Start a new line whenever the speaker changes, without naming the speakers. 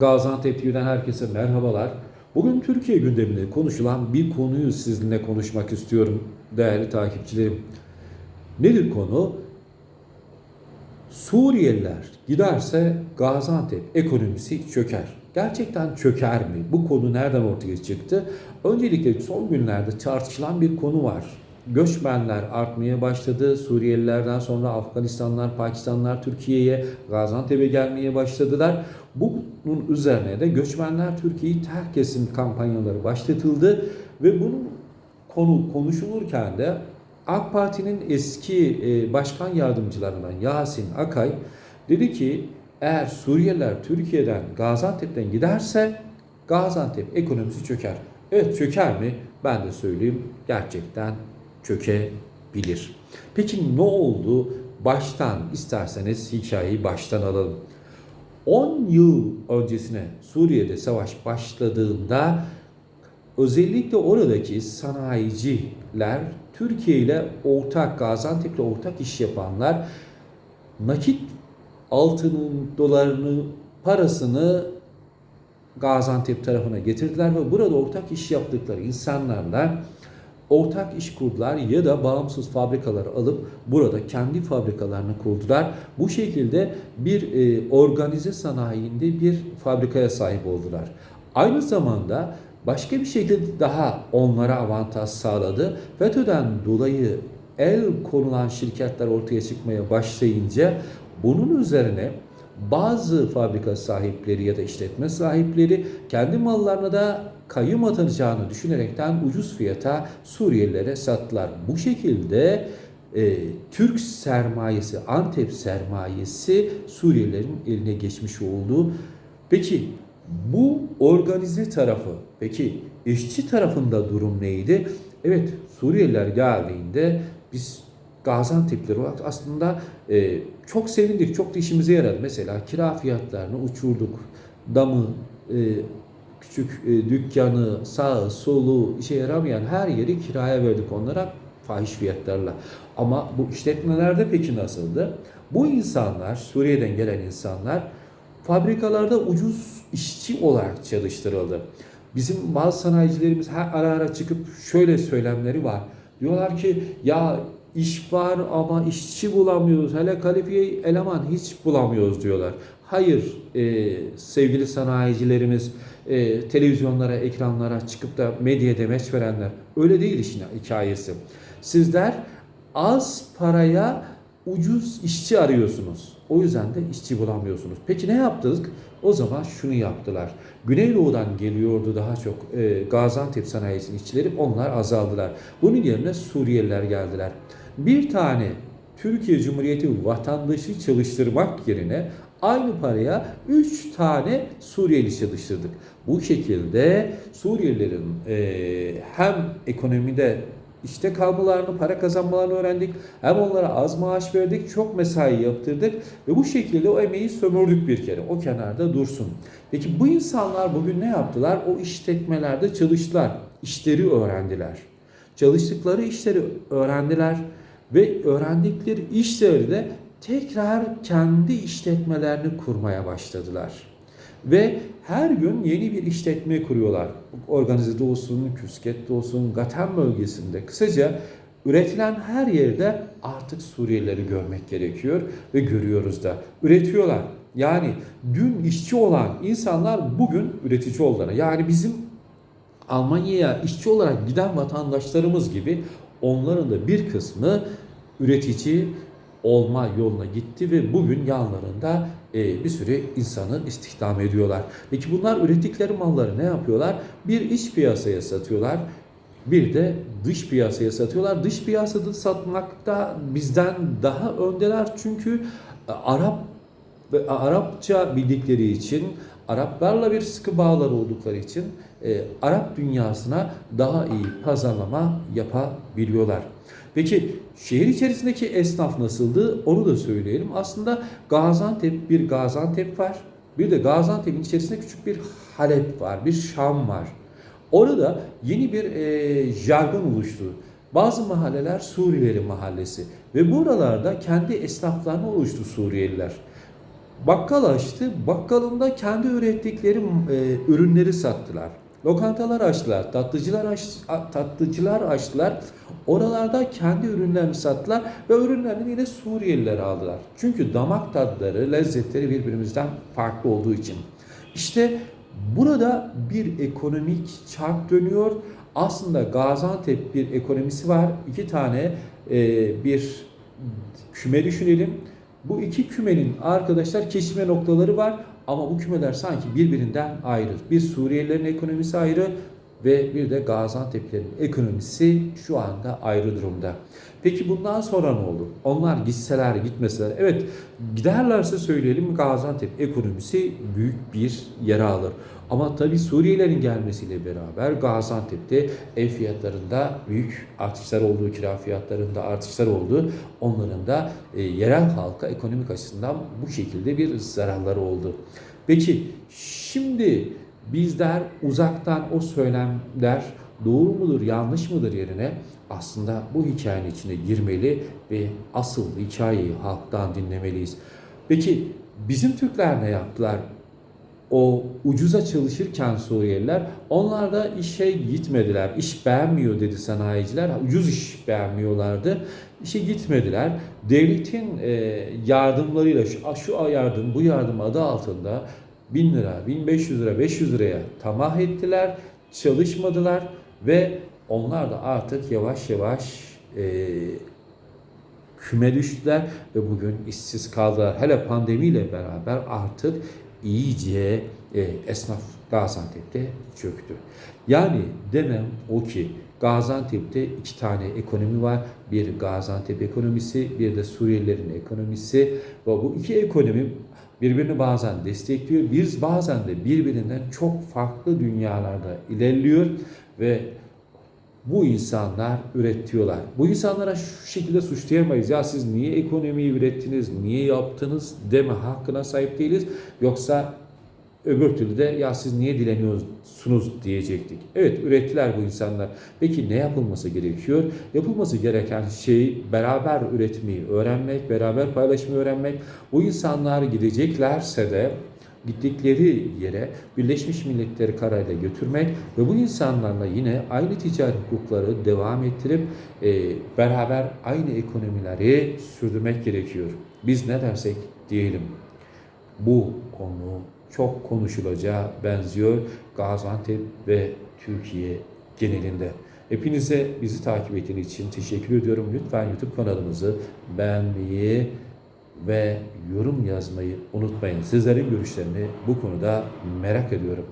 Gaziantep TV'den herkese merhabalar. Bugün Türkiye gündeminde konuşulan bir konuyu sizinle konuşmak istiyorum değerli takipçilerim. Nedir konu? Suriyeliler giderse Gaziantep ekonomisi çöker. Gerçekten çöker mi? Bu konu nereden ortaya çıktı? Öncelikle son günlerde tartışılan bir konu var. Göçmenler artmaya başladı. Suriyelilerden sonra Afganistanlar, Pakistanlar Türkiye'ye, Gaziantep'e gelmeye başladılar. Bunun üzerine de göçmenler Türkiye'yi terk etsin kampanyaları başlatıldı ve bunun konu konuşulurken de AK Parti'nin eski e, başkan yardımcılarından Yasin Akay dedi ki eğer Suriyeliler Türkiye'den Gaziantep'ten giderse Gaziantep ekonomisi çöker. Evet çöker mi? Ben de söyleyeyim gerçekten çökebilir. Peki ne oldu? Baştan isterseniz hikayeyi baştan alalım. 10 yıl öncesine Suriye'de savaş başladığında özellikle oradaki sanayiciler Türkiye ile ortak, Gaziantep'le ortak iş yapanlar nakit altının, dolarını, parasını Gaziantep tarafına getirdiler ve burada ortak iş yaptıkları insanlarla ortak iş kurdular ya da bağımsız fabrikaları alıp burada kendi fabrikalarını kurdular. Bu şekilde bir e, organize sanayinde bir fabrikaya sahip oldular. Aynı zamanda başka bir şekilde daha onlara avantaj sağladı. FETÖ'den dolayı el konulan şirketler ortaya çıkmaya başlayınca bunun üzerine bazı fabrika sahipleri ya da işletme sahipleri kendi mallarına da kayyum atanacağını düşünerekten ucuz fiyata Suriyelilere sattılar. Bu şekilde e, Türk sermayesi, Antep sermayesi Suriyelilerin eline geçmiş oldu. Peki bu organize tarafı, peki işçi tarafında durum neydi? Evet Suriyeliler geldiğinde biz Gaziantep'ler olarak aslında e, çok sevindik, çok da işimize yaradı. Mesela kira fiyatlarını uçurduk, damı, e, küçük e, dükkanı, sağı, solu, işe yaramayan her yeri kiraya verdik onlara fahiş fiyatlarla. Ama bu işletmelerde peki nasıldı? Bu insanlar, Suriye'den gelen insanlar fabrikalarda ucuz işçi olarak çalıştırıldı. Bizim bazı sanayicilerimiz her ara ara çıkıp şöyle söylemleri var. Diyorlar ki ya iş var ama işçi bulamıyoruz. Hele kalifiye eleman hiç bulamıyoruz diyorlar. Hayır e, sevgili sanayicilerimiz, e, televizyonlara, ekranlara çıkıp da medya demeç verenler. Öyle değil işin hikayesi. Sizler az paraya ucuz işçi arıyorsunuz. O yüzden de işçi bulamıyorsunuz. Peki ne yaptık? O zaman şunu yaptılar. Güneydoğu'dan geliyordu daha çok e, Gaziantep sanayisinin işçileri. Onlar azaldılar. Bunun yerine Suriyeliler geldiler. Bir tane Türkiye Cumhuriyeti vatandaşı çalıştırmak yerine aynı paraya 3 tane Suriyeli çalıştırdık. Bu şekilde Suriyelilerin e, hem ekonomide işte kalmalarını, para kazanmalarını öğrendik. Hem onlara az maaş verdik, çok mesai yaptırdık ve bu şekilde o emeği sömürdük bir kere. O kenarda dursun. Peki bu insanlar bugün ne yaptılar? O işletmelerde çalıştılar. İşleri öğrendiler. Çalıştıkları işleri öğrendiler ve öğrendikleri işleri de tekrar kendi işletmelerini kurmaya başladılar. Ve her gün yeni bir işletme kuruyorlar. Organize'de olsun, Küsket'te olsun, Gatem bölgesinde. Kısaca üretilen her yerde artık Suriyelileri görmek gerekiyor ve görüyoruz da. Üretiyorlar. Yani dün işçi olan insanlar bugün üretici oldular. Yani bizim Almanya'ya işçi olarak giden vatandaşlarımız gibi onların da bir kısmı üretici olma yoluna gitti ve bugün yanlarında e, bir sürü insanı istihdam ediyorlar. Peki bunlar ürettikleri malları ne yapıyorlar? Bir iç piyasaya satıyorlar. Bir de dış piyasaya satıyorlar. Dış piyasada satmakta bizden daha öndeler çünkü e, Arap ve Arapça bildikleri için, Araplarla bir sıkı bağlar oldukları için e, Arap dünyasına daha iyi pazarlama yapabiliyorlar. Peki şehir içerisindeki esnaf nasıldı? Onu da söyleyelim. Aslında Gaziantep bir Gaziantep var. Bir de Gaziantep'in içerisinde küçük bir Halep var, bir Şam var. Orada yeni bir e, jargon oluştu. Bazı mahalleler Suriyeli mahallesi ve buralarda kendi esnaflarını oluştu Suriyeliler. Bakkal açtı. Bakkalında kendi ürettikleri e, ürünleri sattılar. Lokantalar açtılar, tatlıcılar aç, tatlıcılar açtılar. Oralarda kendi ürünlerini sattılar ve ürünlerini yine Suriyeliler aldılar. Çünkü damak tadları, lezzetleri birbirimizden farklı olduğu için. İşte burada bir ekonomik çark dönüyor. Aslında Gaziantep bir ekonomisi var. İki tane e, bir küme düşünelim. Bu iki kümenin arkadaşlar kesişme noktaları var ama bu kümeler sanki birbirinden ayrı. Bir Suriyelilerin ekonomisi ayrı ve bir de Gaziantep'lerin ekonomisi şu anda ayrı durumda. Peki bundan sonra ne olur? Onlar gitseler gitmeseler evet giderlerse söyleyelim Gaziantep ekonomisi büyük bir yara alır. Ama tabii Suriyelilerin gelmesiyle beraber Gaziantep'te ev fiyatlarında büyük artışlar olduğu, kira fiyatlarında artışlar oldu. Onların da e, yerel halka ekonomik açısından bu şekilde bir zararları oldu. Peki şimdi bizler uzaktan o söylemler doğru mudur, yanlış mıdır yerine aslında bu hikayenin içine girmeli ve asıl hikayeyi halktan dinlemeliyiz. Peki bizim Türkler ne yaptılar? O ucuza çalışırken Suriyeliler onlar da işe gitmediler. İş beğenmiyor dedi sanayiciler. Ucuz iş beğenmiyorlardı. İşe gitmediler. Devletin e, yardımlarıyla şu, şu yardım bu yardım adı altında 1000 lira, 1500 lira, 500 liraya tamah ettiler. Çalışmadılar ve onlar da artık yavaş yavaş e, küme düştüler ve bugün işsiz kaldılar. Hele pandemiyle beraber artık iyice e, esnaf Gaziantep'te çöktü. Yani demem o ki Gaziantep'te iki tane ekonomi var. Bir Gaziantep ekonomisi, bir de Suriyelilerin ekonomisi. Ve bu iki ekonomi birbirini bazen destekliyor. Biz bazen de birbirinden çok farklı dünyalarda ilerliyor ve bu insanlar üretiyorlar. Bu insanlara şu şekilde suçlayamayız. Ya siz niye ekonomiyi ürettiniz, niye yaptınız deme hakkına sahip değiliz. Yoksa öbür türlü de ya siz niye dileniyorsunuz diyecektik. Evet ürettiler bu insanlar. Peki ne yapılması gerekiyor? Yapılması gereken şey beraber üretmeyi öğrenmek, beraber paylaşmayı öğrenmek. Bu insanlar gideceklerse de gittikleri yere Birleşmiş Milletleri kararıyla götürmek ve bu insanlarla yine aynı ticari hukukları devam ettirip e, beraber aynı ekonomileri sürdürmek gerekiyor. Biz ne dersek diyelim. Bu konu çok konuşulacağı benziyor Gaziantep ve Türkiye genelinde. Hepinize bizi takip ettiğiniz için teşekkür ediyorum. Lütfen YouTube kanalımızı beğenmeyi ve yorum yazmayı unutmayın. Sizlerin görüşlerini bu konuda merak ediyorum.